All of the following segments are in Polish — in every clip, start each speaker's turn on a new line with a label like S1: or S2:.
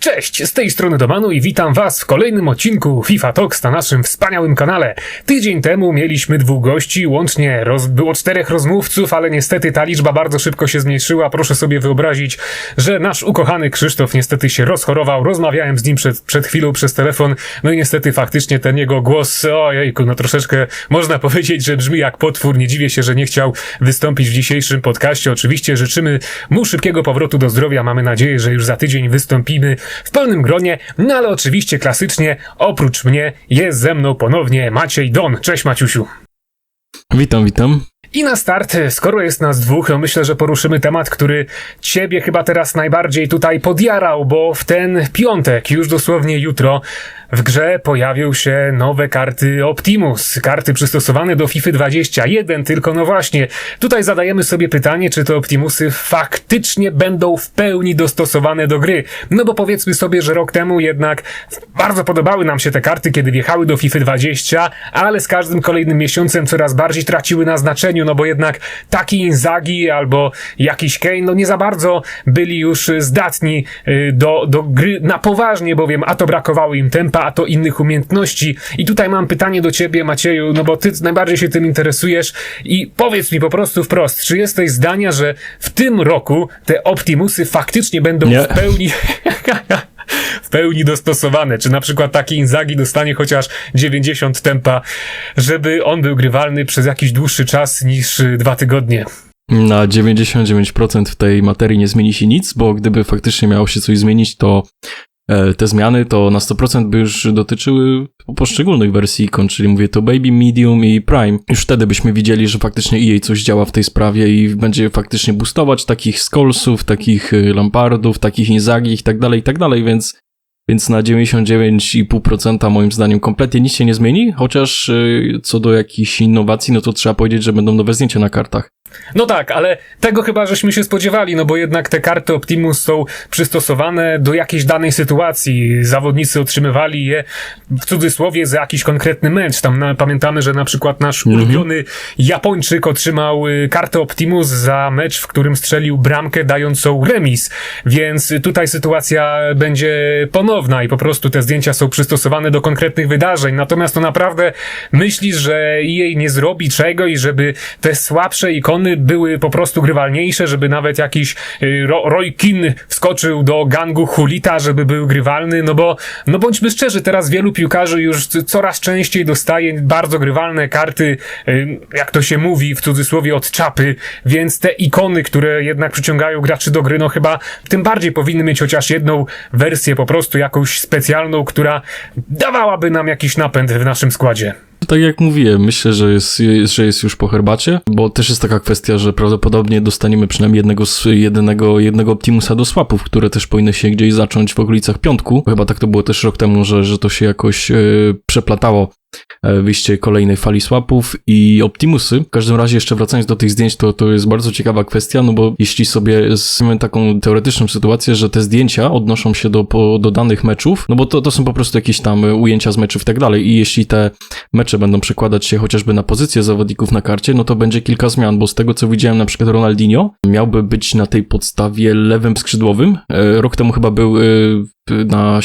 S1: Cześć, z tej strony Domanu i witam Was w kolejnym odcinku FIFA Talks na naszym wspaniałym kanale. Tydzień temu mieliśmy dwóch gości, łącznie roz, było czterech rozmówców, ale niestety ta liczba bardzo szybko się zmniejszyła. Proszę sobie wyobrazić, że nasz ukochany Krzysztof niestety się rozchorował. Rozmawiałem z nim przed, przed chwilą przez telefon, no i niestety faktycznie ten jego głos, ojejku, no troszeczkę można powiedzieć, że brzmi jak potwór. Nie dziwię się, że nie chciał wystąpić w dzisiejszym podcaście. Oczywiście życzymy mu szybkiego powrotu do zdrowia. Mamy nadzieję, że już za tydzień wystąpimy w pełnym gronie, no ale oczywiście klasycznie, oprócz mnie jest ze mną ponownie Maciej Don. Cześć Maciusiu.
S2: Witam, witam.
S1: I na start, skoro jest nas dwóch, to myślę, że poruszymy temat, który ciebie chyba teraz najbardziej tutaj podjarał, bo w ten piątek, już dosłownie jutro, w grze pojawią się nowe karty Optimus, karty przystosowane do FIFA 21, tylko no właśnie, tutaj zadajemy sobie pytanie, czy te Optimusy faktycznie będą w pełni dostosowane do gry. No bo powiedzmy sobie, że rok temu jednak bardzo podobały nam się te karty, kiedy wjechały do FIFA 20, ale z każdym kolejnym miesiącem coraz bardziej traciły na znaczeniu, no bo jednak taki Inzagi albo jakiś Kane, no nie za bardzo byli już zdatni y, do, do gry na poważnie, bowiem a to brakowało im tempa, a to innych umiejętności. I tutaj mam pytanie do ciebie, Macieju, no bo ty najbardziej się tym interesujesz i powiedz mi po prostu wprost, czy jesteś zdania, że w tym roku te Optimusy faktycznie będą
S2: Nie.
S1: w pełni... w pełni dostosowane. Czy na przykład taki Inzagi dostanie chociaż 90 tempa, żeby on był grywalny przez jakiś dłuższy czas niż y, dwa tygodnie.
S2: Na 99% w tej materii nie zmieni się nic, bo gdyby faktycznie miało się coś zmienić, to te zmiany to na 100% by już dotyczyły poszczególnych wersji ikon, czyli mówię to Baby, Medium i Prime. Już wtedy byśmy widzieli, że faktycznie EA coś działa w tej sprawie i będzie faktycznie boostować takich Skolsów, takich y, Lampardów, takich Inzagi i tak dalej, i tak dalej, więc więc na 99,5% moim zdaniem kompletnie nic się nie zmieni, chociaż y, co do jakichś innowacji, no to trzeba powiedzieć, że będą nowe zdjęcia na kartach.
S1: No tak, ale tego chyba żeśmy się spodziewali, no bo jednak te karty Optimus są przystosowane do jakiejś danej sytuacji. Zawodnicy otrzymywali je w cudzysłowie za jakiś konkretny mecz. Tam na, pamiętamy, że na przykład nasz ulubiony Japończyk otrzymał y, kartę Optimus za mecz, w którym strzelił bramkę dającą remis. Więc tutaj sytuacja będzie ponowna i po prostu te zdjęcia są przystosowane do konkretnych wydarzeń. Natomiast to naprawdę myślisz, że jej nie zrobi czego i żeby te słabsze ikony były po prostu grywalniejsze, żeby nawet jakiś y, Ro Roy Keane wskoczył do gangu Hulita, żeby był grywalny, no bo, no bądźmy szczerzy, teraz wielu piłkarzy już coraz częściej dostaje bardzo grywalne karty, y, jak to się mówi w cudzysłowie od czapy, więc te ikony, które jednak przyciągają graczy do gry, no chyba tym bardziej powinny mieć chociaż jedną wersję, po prostu jakąś specjalną, która dawałaby nam jakiś napęd w naszym składzie.
S2: Tak jak mówiłem, myślę, że jest, że jest już po herbacie, bo też jest taka kwestia, że prawdopodobnie dostaniemy przynajmniej jednego, jednego, jednego Optimusa do swapów, które też powinny się gdzieś zacząć w okolicach piątku. Chyba tak to było też rok temu, że, że to się jakoś e, przeplatało wyjście kolejnej fali swapów i Optimusy. W każdym razie jeszcze wracając do tych zdjęć, to, to jest bardzo ciekawa kwestia, no bo jeśli sobie mamy taką teoretyczną sytuację, że te zdjęcia odnoszą się do, do danych meczów, no bo to, to są po prostu jakieś tam e, ujęcia z meczów i tak dalej i jeśli te mecze będą przekładać się chociażby na pozycję zawodników na karcie, no to będzie kilka zmian, bo z tego co widziałem na przykład Ronaldinho miałby być na tej podstawie lewym skrzydłowym. E, Rok temu chyba był e, na,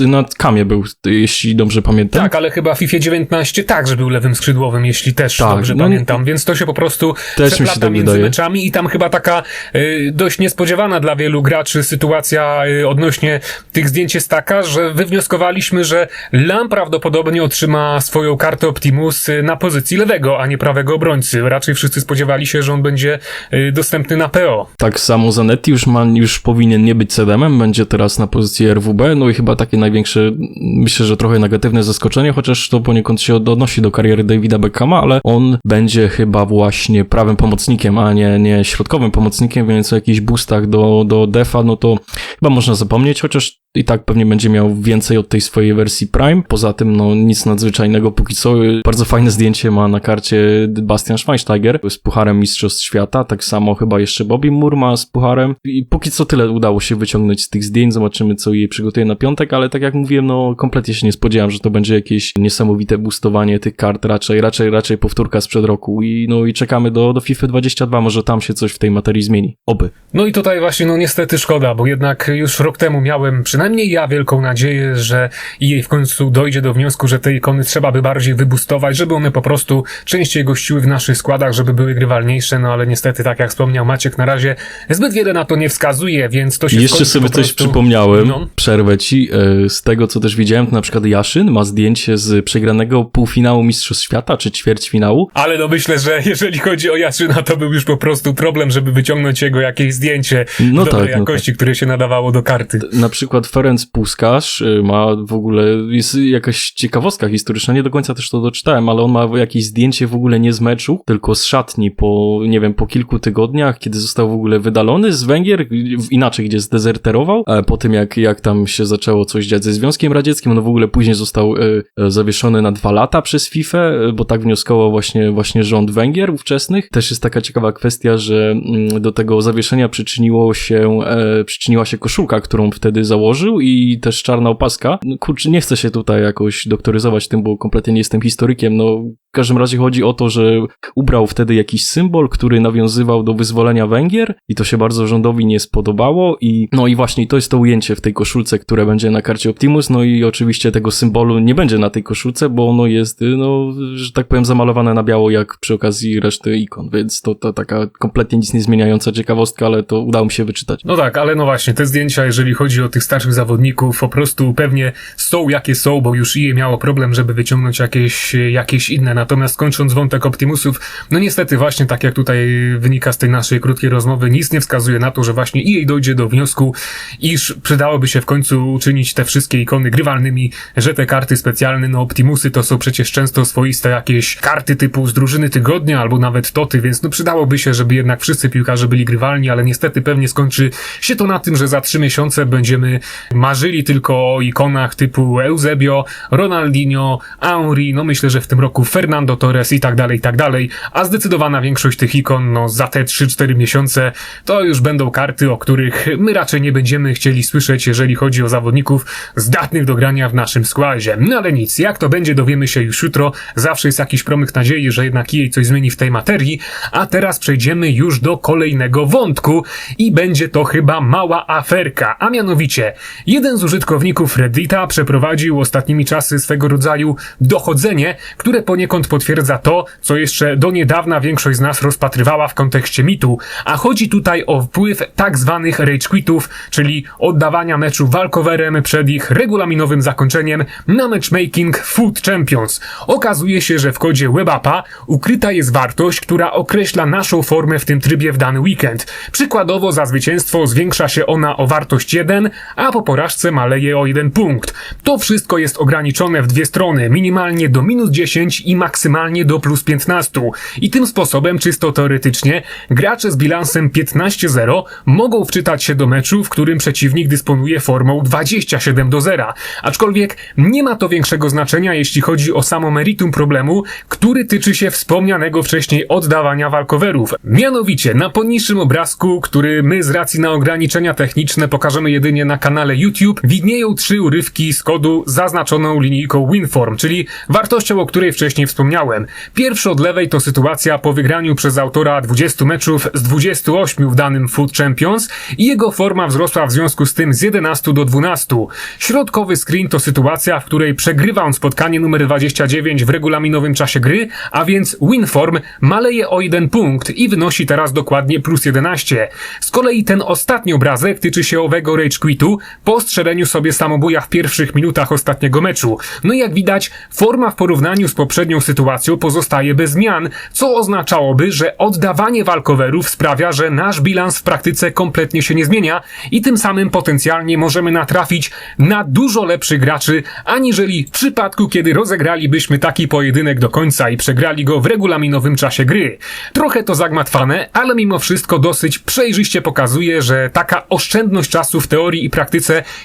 S2: na kamie był, jeśli dobrze pamiętam.
S1: Tak, ale chyba w FIFA 19 także był lewym skrzydłowym, jeśli też
S2: Tak,
S1: dobrze
S2: no,
S1: pamiętam, więc to się po prostu
S2: Też
S1: przeplata
S2: tak
S1: między
S2: wydaje.
S1: meczami i tam chyba taka y, dość niespodziewana dla wielu graczy sytuacja y, odnośnie tych zdjęć jest taka, że wywnioskowaliśmy, że Lam prawdopodobnie otrzyma swoją kartę Optimus y, na pozycji lewego, a nie prawego obrońcy. Raczej wszyscy spodziewali się, że on będzie y, dostępny na PO.
S2: Tak samo Zanetti już ma, już powinien nie być CDM-em, będzie teraz na pozycji RWB, no i chyba takie największe, myślę, że trochę negatywne zaskoczenie, chociaż to poniekąd się odnosi do kariery Davida Beckhama, ale on będzie chyba właśnie prawym pomocnikiem, a nie, nie środkowym pomocnikiem, więc o jakichś boostach do, do defa, no to chyba można zapomnieć, chociaż i tak pewnie będzie miał więcej od tej swojej wersji Prime. Poza tym, no nic nadzwyczajnego póki co. Bardzo fajne zdjęcie ma na karcie Bastian Schweinsteiger z Pucharem Mistrzostw Świata. Tak samo chyba jeszcze Bobby Moore ma z Pucharem. I póki co tyle udało się wyciągnąć z tych zdjęć. Zobaczymy, co jej przygotuje na piątek, ale tak jak mówiłem, no kompletnie się nie spodziewałem, że to będzie jakieś niesamowite boostowanie tych kart. Raczej, raczej, raczej powtórka sprzed roku. I no i czekamy do, do FIFA 22. Może tam się coś w tej materii zmieni. Oby.
S1: No i tutaj właśnie, no niestety szkoda, bo jednak już rok temu miałem przynajmniej przynajmniej ja wielką nadzieję, że jej w końcu dojdzie do wniosku, że te ikony trzeba by bardziej wybustować, żeby one po prostu częściej gościły w naszych składach, żeby były grywalniejsze, no ale niestety, tak jak wspomniał Maciek, na razie zbyt wiele na to nie wskazuje, więc to się
S2: Jeszcze sobie coś
S1: prostu...
S2: przypomniałem,
S1: No.
S2: przerwę ci. E, Z tego, co też widziałem, to na przykład Jaszyn ma zdjęcie z przegranego półfinału Mistrzostw Świata, czy ćwierćfinału.
S1: Ale no myślę, że jeżeli chodzi o Jaszyna, to był już po prostu problem, żeby wyciągnąć jego jakieś zdjęcie
S2: No
S1: dobrej
S2: tak, no
S1: jakości, które się nadawało do karty.
S2: Na przykład Ferenc Puskarz y, ma w ogóle, jest jakaś ciekawostka historyczna, nie do końca też to doczytałem, ale on ma jakieś zdjęcie w ogóle nie z meczu, tylko z szatni po, nie wiem, po kilku tygodniach, kiedy został w ogóle wydalony z Węgier, inaczej, gdzie zdezerterował, a po tym jak, jak tam się zaczęło coś dziać ze Związkiem Radzieckim, on w ogóle później został y, y, zawieszony na dwa lata przez FIFA, bo tak wnioskował właśnie, właśnie rząd Węgier ówczesnych. Też jest taka ciekawa kwestia, że mm, do tego zawieszenia przyczyniło się, e, przyczyniła się koszulka, którą wtedy założył i też czarna opaska. No, kurczę, nie chcę się tutaj jakoś doktoryzować tym, bo kompletnie nie jestem historykiem, no w każdym razie chodzi o to, że ubrał wtedy jakiś symbol, który nawiązywał do wyzwolenia Węgier i to się bardzo rządowi nie spodobało i no i właśnie to jest to ujęcie w tej koszulce, które będzie na karcie Optimus, no i oczywiście tego symbolu nie będzie na tej koszulce, bo ono jest, no, że tak powiem, zamalowane na biało jak przy okazji reszty ikon, więc to, to taka kompletnie nic nie zmieniająca ciekawostka, ale to udało mi się wyczytać.
S1: No tak, ale no właśnie, te zdjęcia, jeżeli chodzi o tych starszych zawodników, po prostu pewnie są jakie są, bo już EA miało problem, żeby wyciągnąć jakieś, jakieś inne. Natomiast kończąc wątek Optimusów, no niestety właśnie tak jak tutaj wynika z tej naszej krótkiej rozmowy, nic nie wskazuje na to, że właśnie EA dojdzie do wniosku, iż przydałoby się w końcu uczynić te wszystkie ikony grywalnymi, że te karty specjalne, no Optimusy to są przecież często swoiste jakieś karty typu z drużyny tygodnia albo nawet toty, więc no przydałoby się, żeby jednak wszyscy piłkarze byli grywalni, ale niestety pewnie skończy się to na tym, że za trzy miesiące będziemy marzyli tylko o ikonach typu Eusebio, Ronaldinho, Henry, no myślę, że w tym roku Fernando Torres i tak dalej, i tak dalej, a zdecydowana większość tych ikon, no za te 3-4 miesiące to już będą karty, o których my raczej nie będziemy chcieli słyszeć, jeżeli chodzi o zawodników zdatnych do grania w naszym składzie. No ale nic, jak to będzie dowiemy się już jutro, zawsze jest jakiś promyk nadziei, że jednak jej coś zmieni w tej materii, a teraz przejdziemy już do kolejnego wątku i będzie to chyba mała aferka, a mianowicie jeden z użytkowników Reddita przeprowadził ostatnimi czasy swego rodzaju dochodzenie, które poniekąd potwierdza to, co jeszcze do niedawna większość z nas rozpatrywała w kontekście mitu, a chodzi tutaj o wpływ tak zwanych rage quitów, czyli oddawania meczu walkowerem przed ich regulaminowym zakończeniem na matchmaking Food Champions. Okazuje się, że w kodzie WebAppa ukryta jest wartość, która określa naszą formę w tym trybie w dany weekend. Przykładowo za zwycięstwo zwiększa się ona o wartość 1, a po porażce maleje o 1 punkt. To wszystko jest ograniczone w dwie strony, minimalnie do minus 10 i maksymalnie do plus 15. I tym sposobem, czysto teoretycznie, gracze z bilansem 15-0 mogą wczytać się do meczu, w którym przeciwnik dysponuje formą 27 do 0. Aczkolwiek nie ma to większego znaczenia, jeśli chodzi o samo meritum problemu, który tyczy się wspomnianego wcześniej oddawania walkowerów. Mianowicie, na poniższym obrazku, który my z racji na ograniczenia techniczne pokażemy jedynie na kanale YouTube, widnieją trzy urywki z kodu zaznaczoną linijką Winform, czyli wartością, o której wcześniej wspomniałem. Pierwszy od lewej to sytuacja po wygraniu przez autora 20 meczów z 28 w danym Food Champions i jego forma wzrosła w związku z tym z 11 do 12. Środkowy screen to sytuacja, w której przegrywa on spotkanie numer 29 w regulaminowym czasie gry, a więc Winform maleje o jeden punkt i wynosi teraz dokładnie plus 11. Z kolei ten ostatni obrazek tyczy się owego Rage Quitu po strzeleniu sobie samobuja w pierwszych minutach ostatniego meczu. No i jak widać, forma w porównaniu z poprzednią sytuacją pozostaje bez zmian, co oznaczałoby, że oddawanie walkowerów sprawia, że nasz bilans w praktyce kompletnie się nie zmienia i tym samym potencjalnie możemy natrafić na dużo lepszych graczy, aniżeli w przypadku, kiedy rozegralibyśmy taki pojedynek do końca i przegrali go w regulaminowym czasie gry. Trochę to zagmatwane, ale mimo wszystko dosyć przejrzyście pokazuje, że taka oszczędność czasu w teorii i praktyce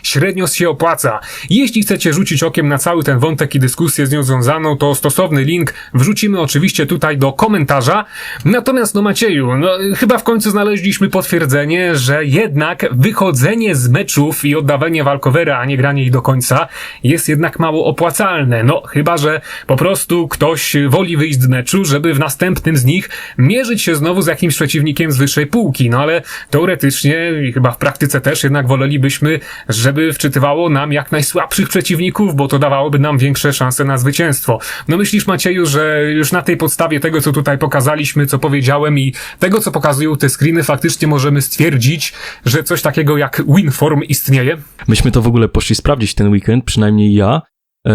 S1: średnio się opłaca. Jeśli chcecie rzucić okiem na cały ten wątek i dyskusję z nią związaną, to stosowny link wrzucimy oczywiście tutaj do komentarza. Natomiast no Macieju, no chyba w końcu znaleźliśmy potwierdzenie, że jednak wychodzenie z meczów i oddawanie walkowera, a nie granie ich do końca jest jednak mało opłacalne. No chyba, że po prostu ktoś woli wyjść z meczu, żeby w następnym z nich mierzyć się znowu z jakimś przeciwnikiem z wyższej półki. No ale teoretycznie i chyba w praktyce też jednak wolelibyśmy żeby wczytywało nam jak najsłabszych przeciwników, bo to dawałoby nam większe szanse na zwycięstwo. No myślisz, Macieju, że już na tej podstawie tego, co tutaj pokazaliśmy, co powiedziałem i tego, co pokazują te screeny, faktycznie możemy stwierdzić, że coś takiego jak Winform istnieje?
S2: Myśmy to w ogóle poszli sprawdzić ten weekend, przynajmniej ja. E,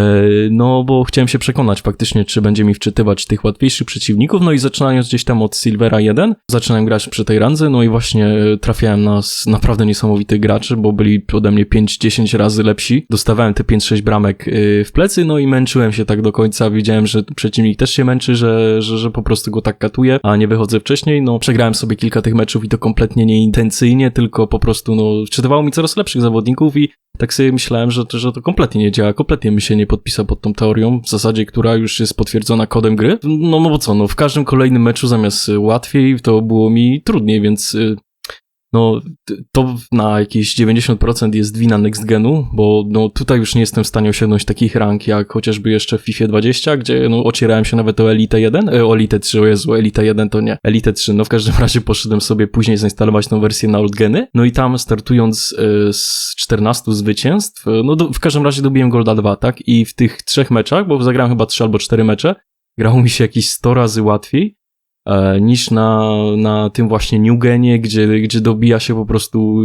S2: No, bo chciałem się przekonać faktycznie, czy będzie mi wczytywać tych łatwiejszych przeciwników. No i zaczynając gdzieś tam od Silvera 1, zaczynałem grać przy tej randze, no i właśnie e, trafiałem na naprawdę niesamowitych graczy, bo byli ode mnie 5-10 razy lepsi. Dostawałem te 5-6 bramek e, w plecy, no i męczyłem się tak do końca. Widziałem, że przeciwnik też się męczy, że, że, że po prostu go tak katuje, a nie wychodzę wcześniej. No, przegrałem sobie kilka tych meczów i to kompletnie nieintencyjnie, tylko po prostu, no, wczytywało mi coraz lepszych zawodników i tak sobie myślałem, że że to kompletnie nie działa, kompletnie mi się nie podpisał pod tą teorią, w zasadzie, która już jest potwierdzona kodem gry. No, no bo co, no w każdym kolejnym meczu zamiast y, łatwiej, to było mi trudniej, więc y, no to na jakieś 90% jest wina Next Genu, bo no tutaj już nie jestem w stanie osiągnąć takich rank jak chociażby jeszcze w FIFA 20, gdzie no ocierałem się nawet o Elite 1, e, o Elite 3, o Jezu, Elite 1 to nie, Elite 3, no w każdym razie poszedłem sobie później zainstalować tą wersję na Old Geny, no i tam startując e, z 14 zwycięstw, e, no do, w każdym razie dobiłem Golda 2, tak, i w tych trzech meczach, bo zagrałem chyba 3 albo 4 mecze, grało mi się jakieś 100 razy łatwiej, niż na, na tym właśnie New Genie, gdzie, gdzie dobija się po prostu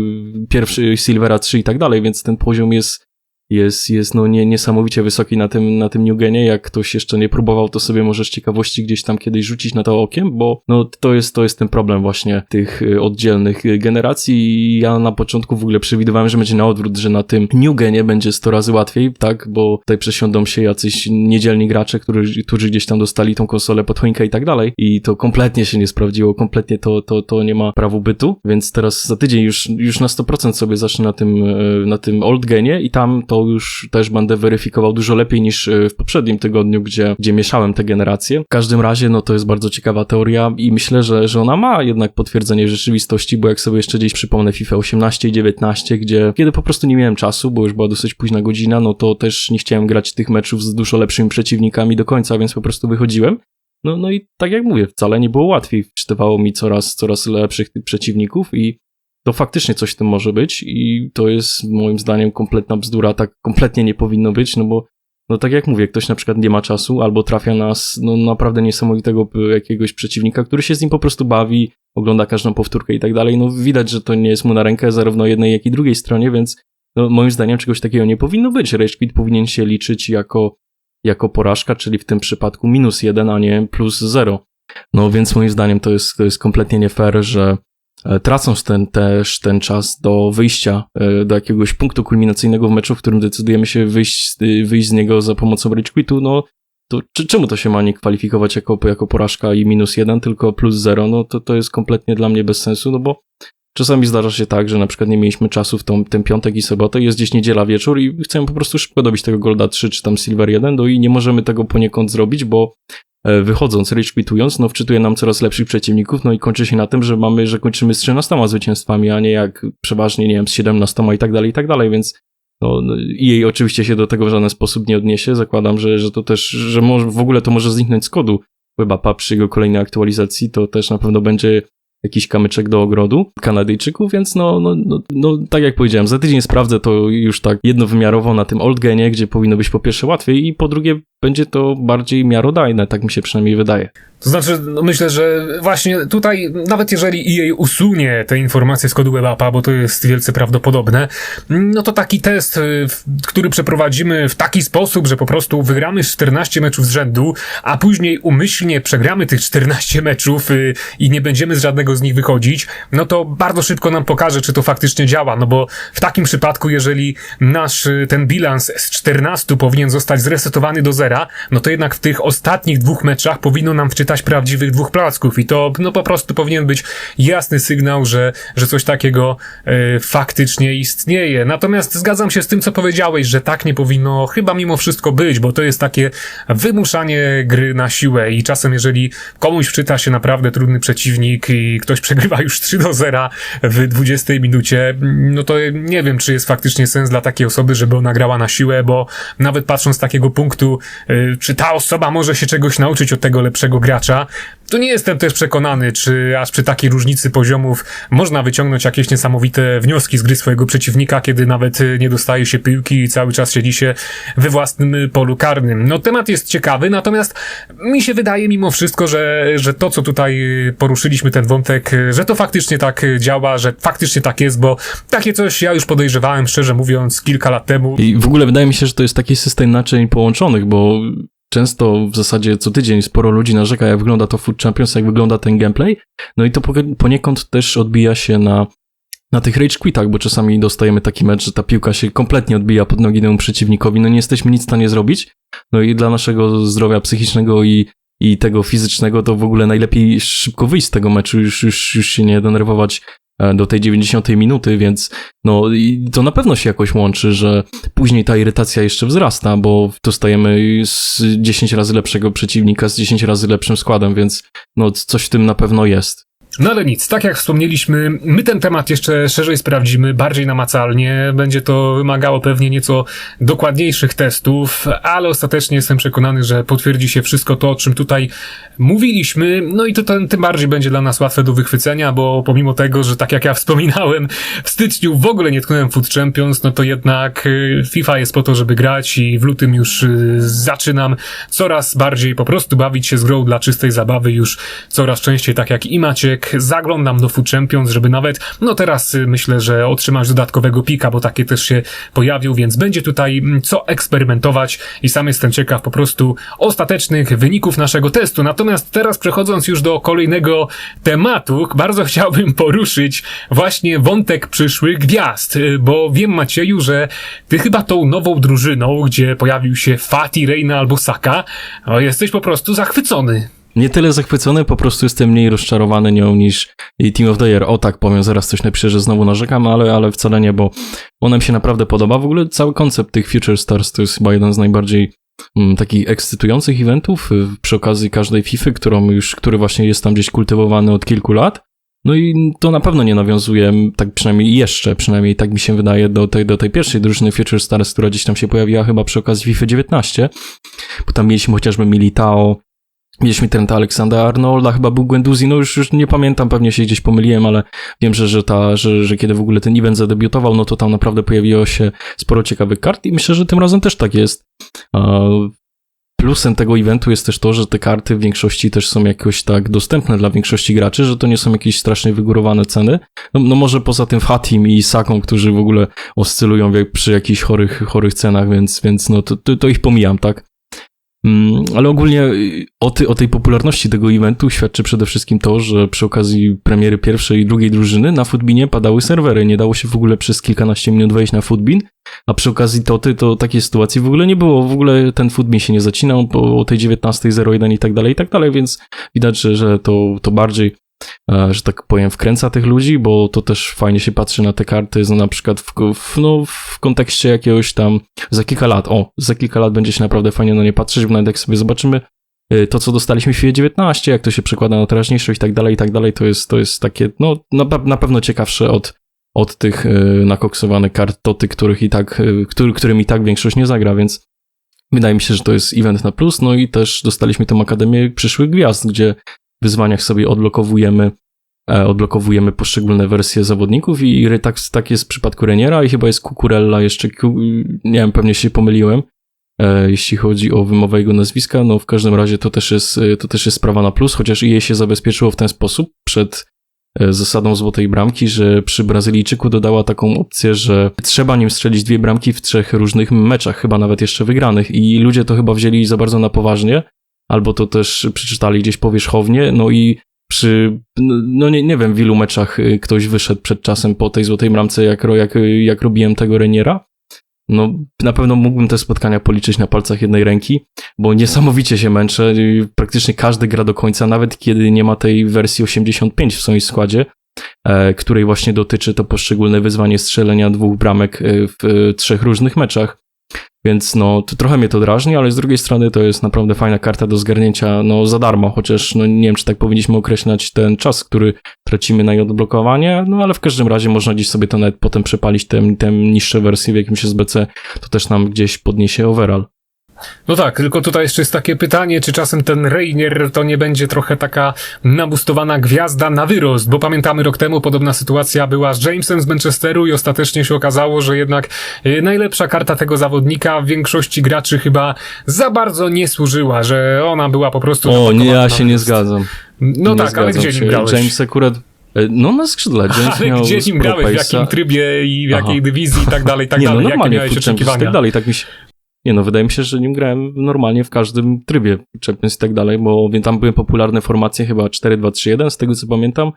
S2: pierwszy Silvera 3 i tak dalej, więc ten poziom jest, jest, jest no nie, niesamowicie wysoki na tym, na tym New Genie. Jak ktoś jeszcze nie próbował, to sobie może z ciekawości gdzieś tam kiedyś rzucić na to okiem, bo no to jest, to jest ten problem właśnie tych y, oddzielnych y, generacji. Ja na początku w ogóle przewidywałem, że będzie na odwrót, że na tym New Genie będzie 100 razy łatwiej, tak, bo tutaj przesiądą się jacyś niedzielni gracze, którzy, którzy gdzieś tam dostali tą konsolę pod choinkę i tak dalej. I to kompletnie się nie sprawdziło, kompletnie to, to, to nie ma prawu bytu, więc teraz za tydzień już, już na 100% sobie zacznę na tym, e, na tym Old Genie i tam to już też będę weryfikował dużo lepiej niż e, w poprzednim tygodniu, gdzie, gdzie mieszałem te generacje. W każdym razie, no to jest bardzo ciekawa teoria i myślę, że, że ona ma jednak potwierdzenie rzeczywistości, bo jak sobie jeszcze gdzieś przypomnę FIFA 18 i 19, gdzie kiedy po prostu nie miałem czasu, bo już była dosyć późna godzina, no to też nie chciałem grać tych meczów z dużo lepszymi przeciwnikami do końca, więc po prostu wychodziłem. No, no i tak jak mówię, wcale nie było łatwiej. Czytywało mi coraz, coraz lepszych przeciwników i to faktycznie coś w tym może być i to jest moim zdaniem kompletna bzdura, tak kompletnie nie powinno być, no bo no tak jak mówię, ktoś na przykład nie ma czasu albo trafia na no, naprawdę niesamowitego jakiegoś przeciwnika, który się z nim po prostu bawi, ogląda każdą powtórkę i tak dalej, no widać, że to nie jest mu na rękę zarówno jednej, jak i drugiej stronie, więc no, moim zdaniem czegoś takiego nie powinno być. Rage powinien się liczyć jako, jako porażka, czyli w tym przypadku minus jeden, a nie plus zero. No więc moim zdaniem to jest, to jest kompletnie nie fair, że tracąc ten, też ten czas do wyjścia e, do jakiegoś punktu kulminacyjnego w meczu, w którym decydujemy się wyjść, y, wyjść z niego za pomocą rage quitu, no to czy, czemu to się ma nie kwalifikować jako, jako porażka i minus jeden, tylko plus zero? No to, to jest kompletnie dla mnie bez sensu, no bo czasami zdarza się tak, że na przykład nie mieliśmy czasu w tą, ten piątek i sobotę, jest gdzieś niedziela wieczór i chcemy po prostu szybko dobić tego Golda 3 czy tam Silver 1, no i nie możemy tego poniekąd zrobić, bo e, wychodząc, rage quitując, no wczytuje nam coraz lepszych przeciwników, no i kończy się na tym, że mamy, że kończymy z 13 zwycięstwami, a nie jak przeważnie, nie wiem, z 17 i tak dalej, i tak dalej, więc no, no, jej oczywiście się do tego w żaden sposób nie odniesie. Zakładam, że, że to też, że może, w ogóle to może zniknąć z kodu WebAppa przy jego kolejnej aktualizacji, to też na pewno będzie jakiś kamyczek do ogrodu Kanadyjczyków, więc no, no, no, no tak jak powiedziałem, za tydzień sprawdzę to już tak jednowymiarowo na tym Old Genie, gdzie powinno być po pierwsze łatwiej i po drugie będzie to bardziej miarodajne, tak mi się przynajmniej wydaje.
S1: To znaczy, no myślę, że właśnie tutaj, nawet jeżeli EA usunie te informacje z kodu WebAppa, bo to jest wielce prawdopodobne, no to taki test, y, który przeprowadzimy w taki sposób, że po prostu wygramy 14 meczów z rzędu, a później umyślnie przegramy tych 14 meczów y, i nie będziemy z żadnego z nich wychodzić, no to bardzo szybko nam pokaże, czy to faktycznie działa, no bo w takim przypadku, jeżeli nasz y, ten bilans z 14 powinien zostać zresetowany do zera, no to jednak w tych ostatnich dwóch meczach powinno nam wczytać prawdziwych dwóch placków i to no po prostu powinien być jasny sygnał, że, że coś takiego e, faktycznie istnieje. Natomiast zgadzam się z tym, co powiedziałeś, że tak nie powinno chyba mimo wszystko być, bo to jest takie wymuszanie gry na siłę i czasem jeżeli komuś wczyta się naprawdę trudny przeciwnik i ktoś przegrywa już 3 do 0 w 20 minucie, no to nie wiem, czy jest faktycznie sens dla takiej osoby, żeby ona grała na siłę, bo nawet patrząc z takiego punktu, y, czy ta osoba może się czegoś nauczyć od tego lepszego gracza, gracza, to nie jestem też przekonany, czy aż przy takiej różnicy poziomów można wyciągnąć jakieś niesamowite wnioski z gry swojego przeciwnika, kiedy nawet y, nie dostaje się piłki i cały czas siedzi się we własnym polu karnym. No temat jest ciekawy, natomiast mi się wydaje mimo wszystko, że, że to, co tutaj y, poruszyliśmy, ten wątek, y, że to faktycznie tak działa, że faktycznie tak jest, bo takie coś ja już podejrzewałem, szczerze mówiąc, kilka lat temu.
S2: I w ogóle wydaje mi się, że to jest taki system naczyń połączonych, bo często w zasadzie co tydzień sporo ludzi narzeka, jak wygląda to Food Champions, jak wygląda ten gameplay. No i to po- poniekąd też odbija się na, na tych rage quitach, bo czasami dostajemy taki mecz, że ta piłka się kompletnie odbija pod nogi temu przeciwnikowi, no nie jesteśmy nic w stanie zrobić. No i dla naszego zdrowia psychicznego i, i tego fizycznego to w ogóle najlepiej szybko wyjść z tego meczu, już, już, już się nie denerwować do tej 90 minuty, więc no i to na pewno się jakoś łączy, że później ta irytacja jeszcze wzrasta, bo dostajemy z 10 razy lepszego przeciwnika z 10 razy lepszym składem, więc no coś w tym na pewno jest.
S1: No ale nic, tak jak wspomnieliśmy, my ten temat jeszcze szerzej sprawdzimy, bardziej namacalnie. Będzie to wymagało pewnie nieco dokładniejszych testów, ale ostatecznie jestem przekonany, że potwierdzi się wszystko to, o czym tutaj mówiliśmy. No i to ten, tym bardziej będzie dla nas łatwe do wychwycenia, bo pomimo tego, że tak jak ja wspominałem, w styczniu w ogóle nie tknąłem Food Champions, no to jednak y, FIFA jest po to, żeby grać i w lutym już y, zaczynam coraz bardziej po prostu bawić się z grą dla czystej zabawy, już coraz częściej tak jak i Maciek, zaglądam do Food Champions, żeby nawet, no teraz y, myślę, że otrzymać dodatkowego pika, bo takie też się pojawił, więc będzie tutaj mm, co eksperymentować i sam jestem ciekaw po prostu ostatecznych wyników naszego testu. Natomiast teraz przechodząc już do kolejnego tematu, bardzo chciałbym poruszyć właśnie wątek przyszłych gwiazd, y, bo wiem Macieju, że ty chyba tą nową drużyną, gdzie pojawił się Fati, Reina albo Saka, jesteś po prostu zachwycony.
S2: Nie tyle zachwycony, po prostu jestem mniej rozczarowany nią niż Team of the Year. O tak powiem, zaraz coś napiszę, że znowu narzekam, ale, ale wcale nie, bo ona mi się naprawdę podoba. W ogóle cały koncept tych Future Stars to jest chyba jeden z najbardziej mm, takich ekscytujących eventów y, przy okazji każdej FIFA, którą już, który właśnie jest tam gdzieś kultywowany od kilku lat. No i to na pewno nie nawiązuje, tak przynajmniej jeszcze, przynajmniej tak mi się wydaje, do tej, do tej pierwszej drużyny Future Stars, która gdzieś tam się pojawiła chyba przy okazji FIFA 19, bo tam mieliśmy chociażby Militao, Mieliśmy Trenta Aleksandra Arnolda, chyba był Guendouzi, no już, już nie pamiętam, pewnie się gdzieś pomyliłem, ale wiem, że, że, ta, że, że kiedy w ogóle ten event zadebiutował, no to tam naprawdę pojawiło się sporo ciekawych kart i myślę, że tym razem też tak jest. Plusem tego eventu jest też to, że te karty w większości też są jakoś tak dostępne dla większości graczy, że to nie są jakieś strasznie wygórowane ceny. No, no może poza tym Fatim i Saką, którzy w ogóle oscylują przy jakichś chorych, chorych cenach, więc, więc no to, to, to ich pomijam, tak? Mm, Ale ogólnie y, o, ty, o tej popularności tego eventu świadczy przede wszystkim to, że przy okazji premiery pierwszej i drugiej drużyny na Footbinie padały serwery. Nie dało się w ogóle przez kilkanaście minut wejść na Footbin, a przy okazji Toty to takiej sytuacji w ogóle nie było. W ogóle ten Footbin się nie zacinał po o tej 19.01 i tak dalej, i tak dalej, więc widać, że, że to, to bardziej że tak powiem, wkręca tych ludzi, bo to też fajnie się patrzy na te karty, na przykład w, w, no, w kontekście jakiegoś tam za kilka lat, o, za kilka lat będzie się naprawdę fajnie na nie patrzeć, bo nawet jak sobie zobaczymy y, to, co dostaliśmy w FIFA 19, jak to się przekłada na teraźniejszość i tak dalej, i tak dalej, to jest, to jest takie, no, na, na pewno ciekawsze od, od tych y, nakoksowanych kart Toty, których i tak, y, który, którym i tak większość nie zagra, więc wydaje mi się, że to jest event na plus, no i też dostaliśmy tą Akademię Przyszłych Gwiazd, gdzie wyzwaniach sobie odblokowujemy e, odblokowujemy poszczególne wersje zawodników i tak, tak jest w przypadku Reniera i chyba jest Kukurella jeszcze, nie wiem, pewnie się pomyliłem, e, jeśli chodzi o wymowę jego nazwiska, no w każdym razie to też jest, e, to też jest sprawa na plus, chociaż jej się zabezpieczyło w ten sposób przed zasadą złotej bramki, że przy Brazylijczyku dodała taką opcję, że trzeba nim strzelić dwie bramki w trzech różnych meczach, chyba nawet jeszcze wygranych. I ludzie to chyba wzięli za bardzo na poważnie, albo to też przeczytali gdzieś powierzchownie, no i przy, no no nie, nie wiem w ilu meczach y, ktoś wyszedł przed czasem po tej złotej bramce, jak, jak, y, jak robiłem tego Reniera. No, na pewno mógłbym te spotkania policzyć na palcach jednej ręki, bo niesamowicie się męczę. y, Praktycznie każdy gra do końca, nawet kiedy nie ma tej wersji 85 w swoim składzie, e, której właśnie dotyczy to poszczególne wyzwanie strzelenia dwóch bramek y, w y, trzech różnych meczach. Więc no, to trochę mnie to drażni, ale z drugiej strony to jest naprawdę fajna karta do zgarnięcia no, za darmo, chociaż no, nie wiem, czy tak powinniśmy określać ten czas, który tracimy na jej odblokowanie, no ale w każdym razie można gdzieś sobie to nawet potem przepalić, te, niższe wersje w jakimś SBC, to też nam gdzieś podniesie overall.
S1: No tak, tylko tutaj jeszcze jest takie pytanie, czy czasem ten Reinier to nie będzie trochę taka nabustowana gwiazda na wyrost, bo pamiętamy rok temu podobna sytuacja była z Jamesem z Manchesteru i ostatecznie się okazało, że jednak e, najlepsza karta tego zawodnika w większości graczy chyba za bardzo nie służyła, że ona była po prostu...
S2: O, nie, ja się nie zgadzam.
S1: No
S2: nie
S1: tak, ale
S2: zgadzam
S1: gdzie
S2: się.
S1: nim grałeś?
S2: James akurat... e, No na skrzydle. James
S1: Ale gdzie nim grałeś, w jakim trybie i w jakiej
S2: Aha.
S1: dywizji i tak dalej, i tak
S2: nie,
S1: dalej,
S2: no
S1: jakie
S2: normalnie
S1: miałeś
S2: w Champions i
S1: oczekiwania?
S2: tak dalej, tak mi się... Nie no, wydaje mi się, że nim grałem normalnie w każdym trybie Champions i tak dalej, bo tam były popularne formacje chyba 4-2-3-1, z tego co pamiętam,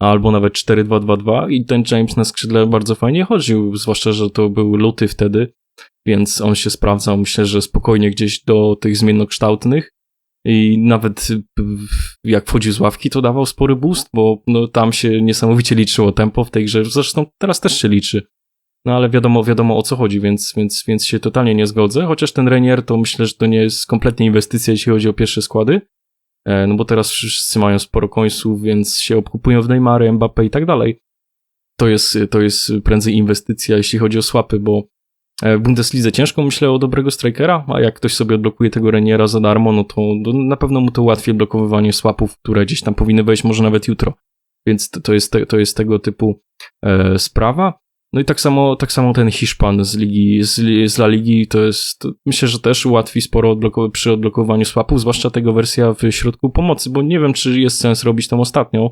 S2: albo nawet 4-2-2-2 i ten James na skrzydle bardzo fajnie chodził, zwłaszcza, że to był luty wtedy, więc on się sprawdzał, myślę, że spokojnie gdzieś do tych zmiennokształtnych i nawet jak wchodził z ławki, to dawał spory boost, bo no, tam się niesamowicie liczyło tempo w tej grze, zresztą teraz też się liczy. No ale wiadomo, wiadomo o co chodzi, więc, więc, więc się totalnie nie zgodzę. Chociaż ten Renier to myślę, że to nie jest kompletnie inwestycja, jeśli chodzi o pierwsze składy. E, No bo teraz wszyscy mają sporo końców, więc się obkupują w Neymary, Mbappe i tak dalej. To jest, to jest prędzej inwestycja, jeśli chodzi o swapy, bo e, w Bundeslidze ciężko myślę o dobrego strikera, a jak ktoś sobie odblokuje tego Reniera za darmo, no to na pewno mu to ułatwi blokowywanie swapów, które gdzieś tam powinny wejść może nawet jutro. Więc to, jest, te, to jest tego typu e, sprawa. No i tak samo, tak samo ten Hiszpan z ligi, z, z La Ligi, to jest, to myślę, że też ułatwi sporo odblokow- przy odblokowaniu swapów, zwłaszcza tego wersja w środku pomocy, bo nie wiem, czy jest sens robić tą ostatnią.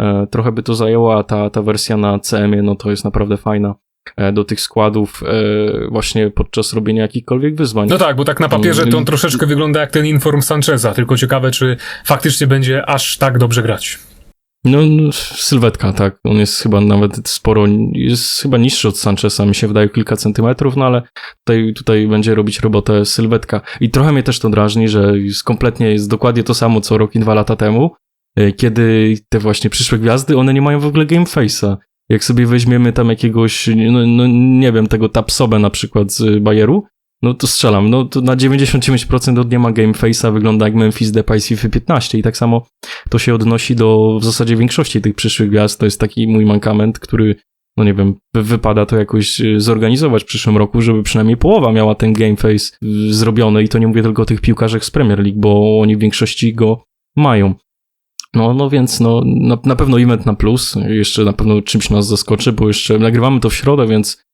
S2: E, trochę by to zajęło, a ta, ta wersja na CM-ie, no to jest naprawdę fajna e, do tych składów e, właśnie podczas robienia jakichkolwiek wyzwań.
S1: No tak, bo tak na papierze to on
S2: Mm.
S1: troszeczkę wygląda jak ten Inform Sancheza, tylko ciekawe, czy faktycznie będzie aż tak dobrze grać.
S2: No, no, sylwetka, tak. On jest chyba nawet sporo, jest chyba niższy od Sancheza, mi się wydaje kilka centymetrów, no ale tutaj, tutaj będzie robić robotę sylwetka. I trochę mnie też to drażni, że jest kompletnie jest dokładnie to samo co rok i dwa lata temu, e, kiedy te właśnie przyszłe gwiazdy, one nie mają w ogóle game face'a. Jak sobie weźmiemy tam jakiegoś, no, no nie wiem, tego Tapsobę na przykład z Bayeru, no to strzelam, no to na 99% od nie ma game face'a, wygląda jak Memphis Depay z FIFA 15 i tak samo to się odnosi do w zasadzie większości tych przyszłych gwiazd. To jest taki mój mankament, który, no nie wiem, wy- wypada to jakoś y, zorganizować w przyszłym roku, żeby przynajmniej połowa miała ten game face y, zrobiony i to nie mówię tylko o tych piłkarzach z Premier League, bo oni w większości go mają. No, no więc no, na, na pewno event na plus, jeszcze na pewno czymś nas zaskoczy, bo jeszcze nagrywamy to w środę, więc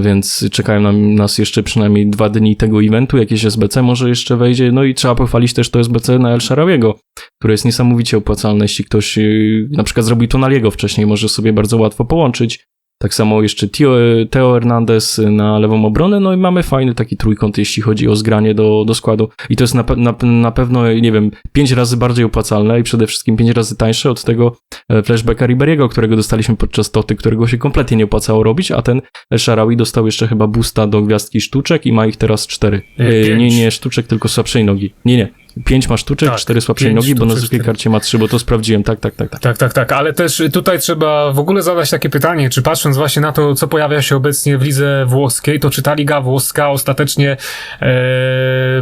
S2: więc czekają nam, nas jeszcze przynajmniej dwa dni tego eventu, jakieś SBC może jeszcze wejdzie, no i trzeba pochwalić też to SBC na El Sharawiego, które jest niesamowicie opłacalne, jeśli ktoś y, na przykład zrobił to Naliego wcześniej, może sobie bardzo łatwo połączyć. Tak samo jeszcze Teo, Teo Hernandez na lewą obronę, no i mamy fajny taki trójkąt, jeśli chodzi o zgranie do, do składu. I to jest na, na, na pewno, nie wiem, pięć razy bardziej opłacalne i przede wszystkim pięć razy tańsze od tego e, flashbacka Riberiego, którego dostaliśmy podczas Toty, którego się kompletnie nie opłacało robić, a ten Sharawi dostał jeszcze chyba boosta do gwiazdki sztuczek i ma ich teraz cztery.
S1: E,
S2: E,
S1: pięć.
S2: nie, nie sztuczek, tylko słabszej nogi. Nie, nie. Pięć ma sztuczek,
S1: Tak,
S2: cztery słabszej nogi, bo na zwykłej karcie ma trzy, bo to sprawdziłem. Tak, tak, tak, tak.
S1: Tak, tak, tak, ale też tutaj trzeba w ogóle zadać takie pytanie, czy patrząc właśnie na to, co pojawia się obecnie w lidze włoskiej, to czy ta liga włoska ostatecznie e,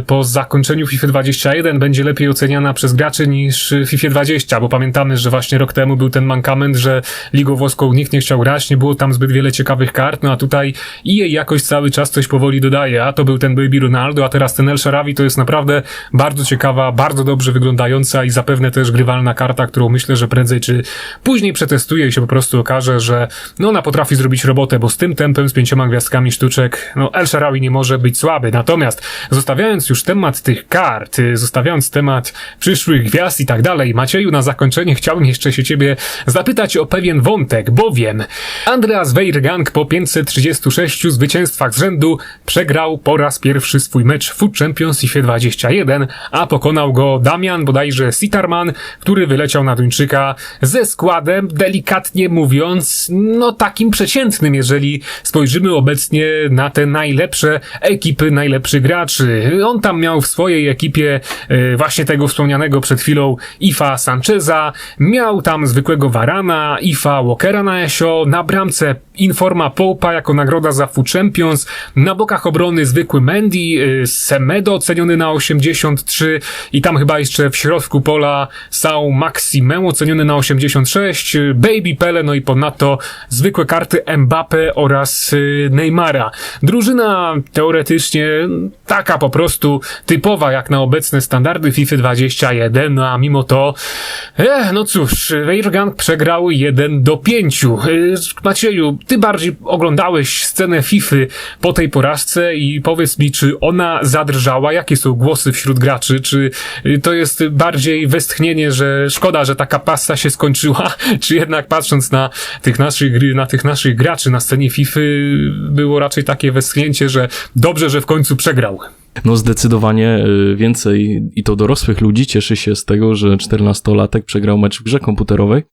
S1: po zakończeniu FIFA 21 będzie lepiej oceniana przez graczy niż FIFA 20, bo pamiętamy, że właśnie rok temu był ten mankament, że ligą włoską nikt nie chciał grać, nie było tam zbyt wiele ciekawych kart, no a tutaj i jej jakoś cały czas coś powoli dodaje, a to był ten Baby Ronaldo, a teraz ten El Sharawi to jest naprawdę bardzo ciekawa, bardzo dobrze wyglądająca i zapewne też grywalna karta, którą myślę, że prędzej czy później przetestuje i się po prostu okaże, że no ona potrafi zrobić robotę, bo z tym tempem, z pięcioma gwiazdkami sztuczek, no El Sharawi nie może być słaby. Natomiast zostawiając już temat tych kart, y, zostawiając temat przyszłych gwiazd i tak dalej, Macieju, na zakończenie chciałbym jeszcze się ciebie zapytać o pewien wątek, bowiem Andreas Weirgang po 536 zwycięstwach z rzędu przegrał po raz pierwszy swój mecz w Food Champions FIFA 21, a pokonał go Damian bodajże Sitarman, który wyleciał na Duńczyka ze składem, delikatnie mówiąc, no takim przeciętnym, jeżeli spojrzymy obecnie na te najlepsze ekipy najlepszych graczy. On tam miał w swojej ekipie e, właśnie tego wspomnianego przed chwilą Ifa Sancheza, miał tam zwykłego Varana, Ifa Walkera na Esio, na bramce Informa Popa jako nagroda za Food Champions, na bokach obrony zwykły Mendy, y, Semedo oceniony na 83 i tam chyba jeszcze w środku pola Sao Maximem oceniony na 86, y, Baby Pele, no i ponadto zwykłe karty Mbappe oraz y, Neymara. Drużyna teoretycznie taka po prostu typowa jak na obecne standardy FIFA 21, no a mimo to, eh, no cóż, Weirgang przegrał 1 do 5. Y, Macieju, ty bardziej oglądałeś scenę FIFA po tej porażce i powiedz mi, czy ona zadrżała? Jakie są głosy wśród graczy? Czy y, to jest bardziej westchnienie, że szkoda, że taka pasta się skończyła? Czy jednak patrząc na tych naszych, na tych naszych graczy na scenie FIFA było raczej takie westchnięcie, że dobrze, że w końcu przegrał?
S2: No zdecydowanie y, więcej i to dorosłych ludzi cieszy się z tego, że 14-latek przegrał mecz w grze komputerowej.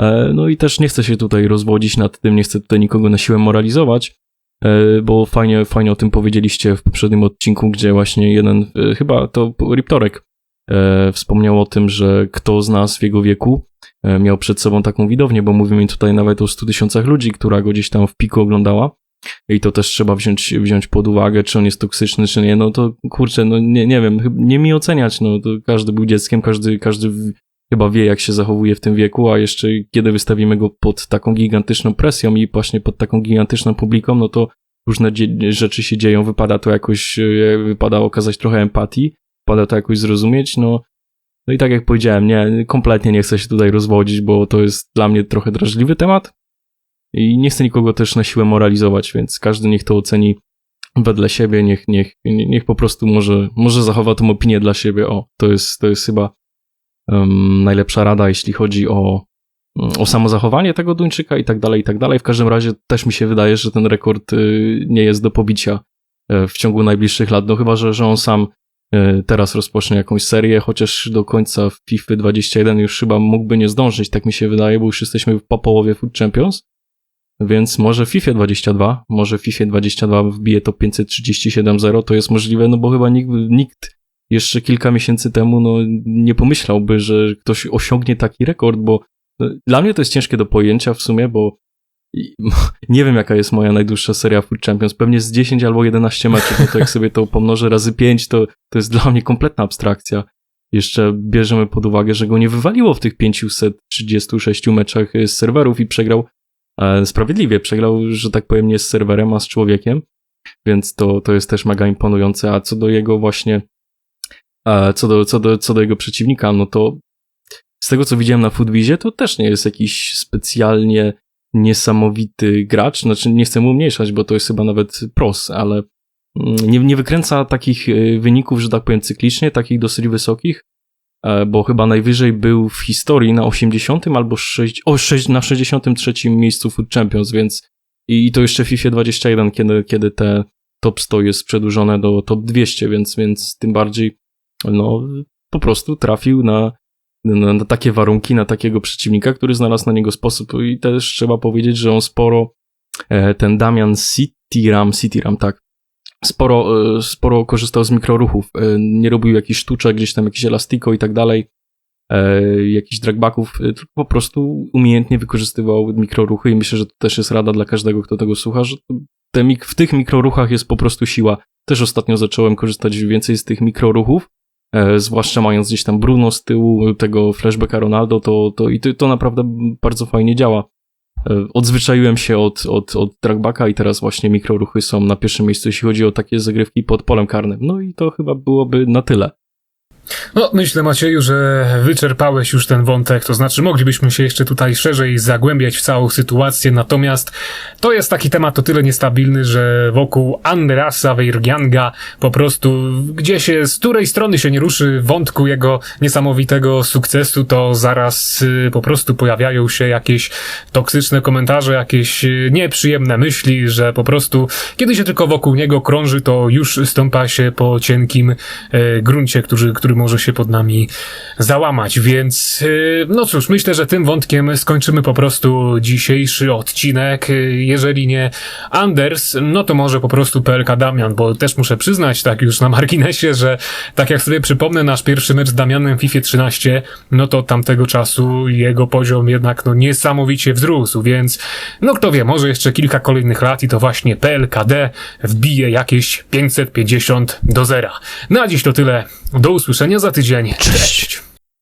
S2: E, No i też nie chcę się tutaj rozwodzić nad tym, nie chcę tutaj nikogo na siłę moralizować, e, bo fajnie, fajnie o tym powiedzieliście w poprzednim odcinku, gdzie właśnie jeden, e, chyba to Riptorek, wspomniał o tym, że kto z nas w jego wieku miał przed sobą taką widownię, bo mówimy tutaj nawet o 100 tysiącach ludzi, która go gdzieś tam w piku oglądała. I to też trzeba wziąć, wziąć pod uwagę, czy on jest toksyczny, czy nie. No to kurczę, no nie, nie wiem, nie mi oceniać. No to każdy był dzieckiem, każdy, każdy chyba wie, jak się zachowuje w tym wieku, a jeszcze kiedy wystawimy go pod taką gigantyczną presją i właśnie pod taką gigantyczną publiką, no to różne rzeczy się dzieją, wypada to jakoś, e, wypada okazać trochę empatii, wypada to jakoś zrozumieć, no. No i tak jak powiedziałem, nie, kompletnie nie chcę się tutaj rozwodzić, bo to jest dla mnie trochę drażliwy temat, i nie chcę nikogo też na siłę moralizować, więc każdy niech to oceni wedle siebie, niech, niech, nie- niech po prostu może, może zachowa tą opinię dla siebie. O, to jest, to jest chyba najlepsza rada, jeśli chodzi o, o samozachowanie tego Duńczyka i tak dalej, i tak dalej. W każdym razie też mi się wydaje, że ten rekord y, nie jest do pobicia e, w ciągu najbliższych lat, no chyba, że, że on sam e, teraz rozpocznie jakąś serię, chociaż do końca FIFA 21 już chyba mógłby nie zdążyć, tak mi się wydaje, bo już jesteśmy po połowie Food Champions. Więc może FIFA 22, może FIFA 22 wbije to 537.0, to jest możliwe, no bo chyba nikt, nikt jeszcze kilka miesięcy temu no, nie pomyślałby, że ktoś osiągnie taki rekord, bo no, dla mnie to jest ciężkie do pojęcia w sumie, bo nie wiem jaka jest moja najdłuższa seria Food Champions, pewnie z 10 albo 11 meczów, no to jak sobie to pomnożę razy 5, to, to jest dla mnie kompletna abstrakcja. Jeszcze bierzemy pod uwagę, że go nie wywaliło w tych 536 meczach y, z serwerów i przegrał e, sprawiedliwie. Przegrał, że tak powiem, nie z serwerem, a z człowiekiem, więc to, to jest też mega imponujące. A co do jego właśnie, e, co do, co do, co do jego przeciwnika, no to z tego, co widziałem na Foodwizie, to też nie jest jakiś specjalnie niesamowity gracz. Znaczy, nie chcę mu umniejszać, bo to jest chyba nawet pros, ale mm, nie, nie wykręca takich e, wyników, że tak powiem, cyklicznie, takich dosyć wysokich, e, bo chyba najwyżej był w historii na 80 albo 6, o, 6, na 63 miejscu Food Champions, więc i, i to jeszcze w FIFA 21, kiedy, kiedy te top 100 jest przedłużone do top 200, więc, więc tym bardziej no, po prostu trafił na, na, na takie warunki, na takiego przeciwnika, który znalazł na niego sposób. I też trzeba powiedzieć, że on sporo, e, ten Damian Cityram, Cityram, tak, sporo, e, sporo korzystał z mikroruchów, e, nie robił jakichś sztuczek, gdzieś tam jakieś elastiko i tak dalej, jakichś dragbacków, tylko po prostu umiejętnie wykorzystywał mikroruchy i myślę, że to też jest rada dla każdego, kto tego słucha, że te, w tych mikroruchach jest po prostu siła. Też ostatnio zacząłem korzystać więcej z tych mikroruchów, zwłaszcza mając gdzieś tam Bruno z tyłu tego flashbacka Ronaldo, to, to i to, to naprawdę bardzo fajnie działa. E, Odzwyczaiłem się od, od, od i teraz właśnie mikroruchy są na pierwszym miejscu, jeśli chodzi o takie zagrywki pod polem karnym. No i to chyba byłoby na tyle.
S1: No, myślę, Macieju, że wyczerpałeś już ten wątek, to znaczy moglibyśmy się jeszcze tutaj szerzej zagłębiać w całą sytuację, natomiast to jest taki temat o tyle niestabilny, że wokół Andreasa Weirgianga po prostu gdzie się, z której strony się nie ruszy wątku jego niesamowitego sukcesu, to zaraz y, po prostu pojawiają się jakieś toksyczne komentarze, jakieś y, nieprzyjemne myśli, że po prostu kiedy się tylko wokół niego krąży, to już stąpa się po cienkim e, gruncie, który, który który może się pod nami załamać, więc yy, no cóż, myślę, że tym wątkiem skończymy po prostu dzisiejszy odcinek. Yy, Jeżeli nie Anders, no to może po prostu PLK Damian, bo też muszę przyznać, tak już na marginesie, że tak jak sobie przypomnę nasz pierwszy mecz z Damianem w FIFA 13, no to tamtego czasu jego poziom jednak no niesamowicie wzrósł, więc no kto wie, może jeszcze kilka kolejnych lat i to właśnie PLKD wbije jakieś 550 do zera. Na dziś to tyle. Do usłyszenia za tydzień. Cześć.